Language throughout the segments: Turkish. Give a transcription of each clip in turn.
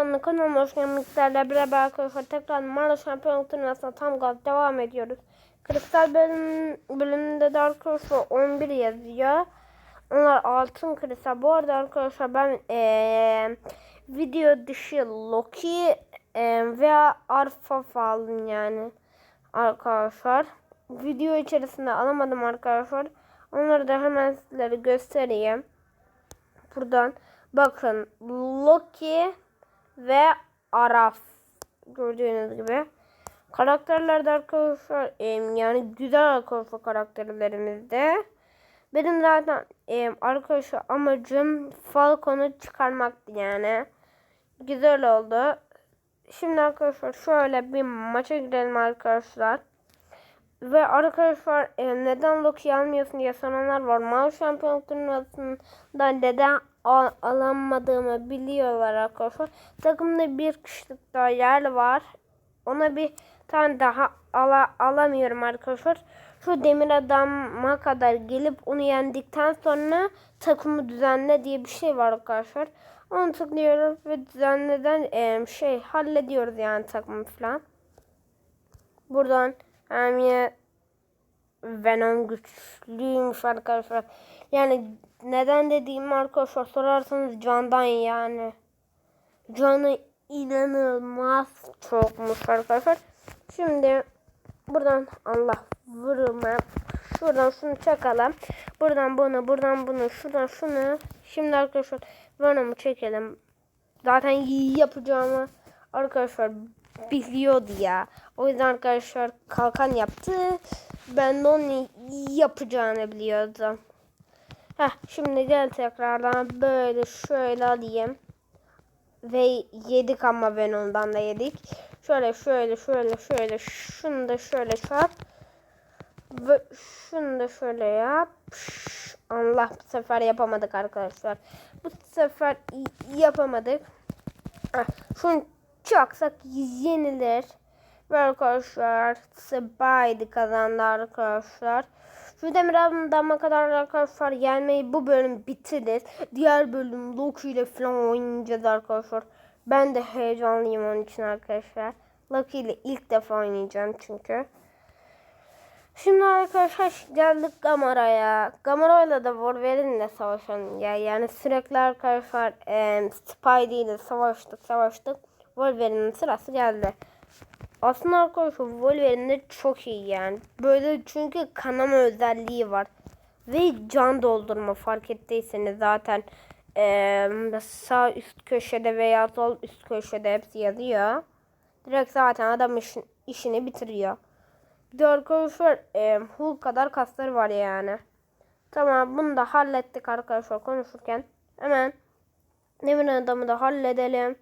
Anlı kanalıma hoş geldinizlerle beraber arkadaşlar tekrar Mara Şampiyonluk Turnuvası'na tam gaz devam ediyoruz. Kristal bölüm, bölümünde de arkadaşlar 11 yazıyor. Onlar altın kristal. Bu arada arkadaşlar ben eee, video dışı Loki eee, veya Alpha falan yani arkadaşlar. Video içerisinde alamadım arkadaşlar. Onları da hemen sizlere göstereyim. Buradan bakın Loki ve Araf gördüğünüz gibi. Karakterler de arkadaşlar em, yani güzel arkadaşlar karakterlerimizde. Benim zaten em, arkadaşlar amacım Falcon'u çıkarmaktı yani. Güzel oldu. Şimdi arkadaşlar şöyle bir maça girelim arkadaşlar. Ve arkadaşlar e, neden Loki almıyorsun diye soranlar var. Mal şampiyonluk turnuvasında neden al- alamadığımı biliyorlar arkadaşlar. Takımda bir kişilik daha yer var. Ona bir tane daha ala, alamıyorum arkadaşlar. Şu demir adama kadar gelip onu yendikten sonra takımı düzenle diye bir şey var arkadaşlar. Onu tıklıyoruz ve düzenleden e, şey hallediyoruz yani takımı falan. Buradan hem yine Venom güçlüymüş arkadaşlar. Yani neden dediğim arkadaşlar sorarsanız candan yani. Canı inanılmaz çokmuş arkadaşlar. Şimdi buradan Allah vurma. Şuradan şunu çakalım. Buradan bunu, buradan bunu, şuradan şunu. Şimdi arkadaşlar Venom'u çekelim. Zaten yapacağımı arkadaşlar biliyordu ya. O yüzden arkadaşlar kalkan yaptı. Ben de onu yapacağını biliyordum. Heh, şimdi gel tekrardan böyle şöyle alayım. Ve yedik ama ben ondan da yedik. Şöyle şöyle şöyle şöyle şunu da şöyle çarp. Ve şunu da şöyle yap. Allah bu sefer yapamadık arkadaşlar. Bu sefer yapamadık. Heh, şunu çaksak yenilir. Ve arkadaşlar Spidey kazandı arkadaşlar. Şu demir adama kadar arkadaşlar gelmeyi bu bölüm bitirir. Diğer bölüm Loki ile falan oynayacağız arkadaşlar. Ben de heyecanlıyım onun için arkadaşlar. Loki ile ilk defa oynayacağım çünkü. Şimdi arkadaşlar geldik Gamara'ya. Gamara'yla da Wolverine'le savaşalım ya. Yani sürekli arkadaşlar e, Spidey ile savaştık savaştık. Wolverine'in sırası geldi. Aslında arkadaşlar Wolverine çok iyi yani. Böyle çünkü kanama özelliği var. Ve can doldurma fark ettiyseniz zaten e, sağ üst köşede veya sol üst köşede hepsi yazıyor. Direkt zaten adam işin, işini bitiriyor. Bir de arkadaşlar e, Hulk kadar kasları var yani. Tamam bunu da hallettik arkadaşlar konuşurken. Hemen Demir adamı da halledelim.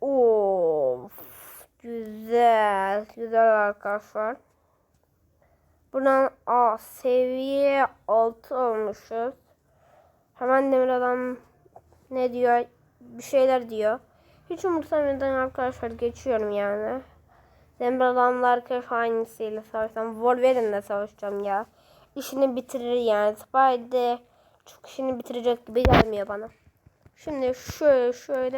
Of güzel. Güzel arkadaşlar. Buradan A seviye 6 olmuşuz. Hemen Demir adam ne diyor? Bir şeyler diyor. Hiç umursamadan arkadaşlar geçiyorum yani. Demir adamla arkadaşlar hangisiyle savaşsam Wolverine'le savaşacağım ya. İşini bitirir yani. Spidey çok işini bitirecek gibi gelmiyor bana. Şimdi şöyle şöyle.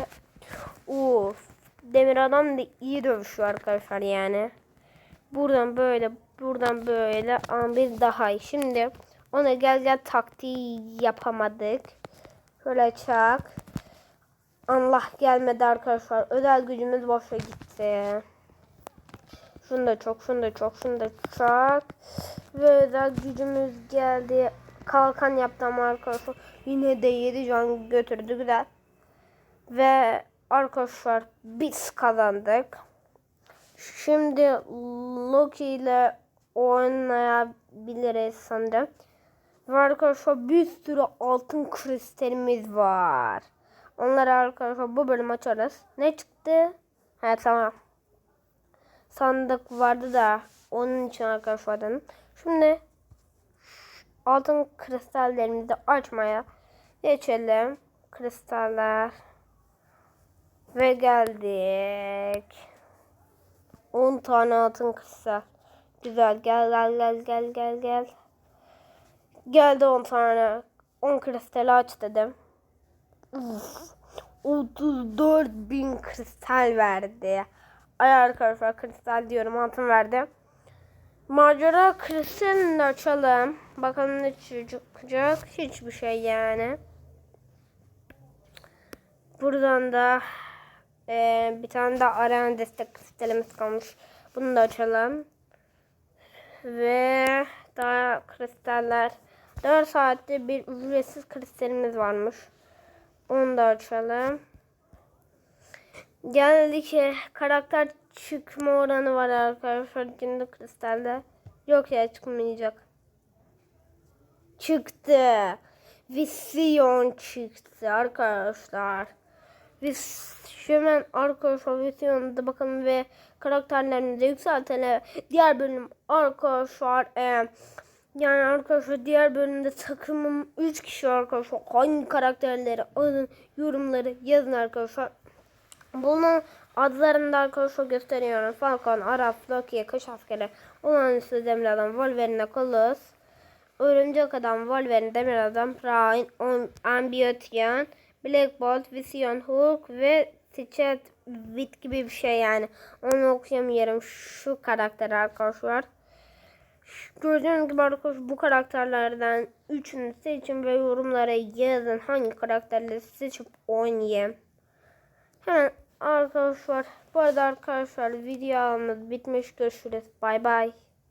Uf. Demir adam da iyi dövüşüyor arkadaşlar yani. Buradan böyle buradan böyle bir daha iyi. Şimdi ona gel gel taktiği yapamadık. Şöyle çak. Allah gelmedi arkadaşlar. Özel gücümüz boşa gitti. Şunu da çok, şunu da çok, şunu da çok. Ve özel gücümüz geldi. Kalkan yaptım arkadaşlar. Yine de 7 can götürdü güzel. Ve arkadaşlar biz kazandık. Şimdi Loki ile oynayabiliriz sanırım. Ve arkadaşlar bir sürü altın kristalimiz var. Onları arkadaşlar bu bölüm açarız. Ne çıktı? He tamam. Sandık vardı da onun için arkadaşlar. Şimdi altın kristallerimizi açmaya geçelim. Kristaller. Ve geldik. 10 tane altın kristal. Güzel gel gel gel gel gel gel. Geldi 10 tane. 10 kristali aç dedim. Uf. 34 bin kristal verdi. Ay arkadaşlar kristal diyorum altın verdi. Macera kristalini de açalım. Bakalım ne çıkacak. Hiçbir şey yani. Buradan da eee, bir tane de arena destek kristalimiz kalmış. Bunu da açalım. Ve daha kristaller. 4 saatte bir ücretsiz kristalimiz varmış. Onu da açalım. Geldik karakter çıkma oranı var arkadaşlar. Şimdi kristalde. Yok ya çıkmayacak. Çıktı. Visyon çıktı arkadaşlar. Biz hemen arkadaşlar vizyonda bakalım ve karakterlerimizi yükseltelim. Diğer bölüm arkadaşlar e, yani arkadaşlar diğer bölümde takımım 3 kişi arkadaşlar. Hangi karakterleri alın yorumları yazın arkadaşlar. Bunun adlarını da arkadaşlar gösteriyorum. Falcon, Arap, Loki, Kış Askeri, Olağanüstü Demir Adam, Wolverine, Colossus, Örümcek Adam, Wolverine, Demir Adam, Prime, Ambiotian, Black Bolt, Vision, Hulk ve Stitchet Wit gibi bir şey yani. Onu okuyamıyorum şu karakter arkadaşlar. Gördüğünüz gibi arkadaşlar bu karakterlerden üçünü seçin ve yorumlara yazın hangi karakterleri seçip oynayayım. Hemen arkadaşlar bu arada arkadaşlar videomuz bitmiş görüşürüz bay bay.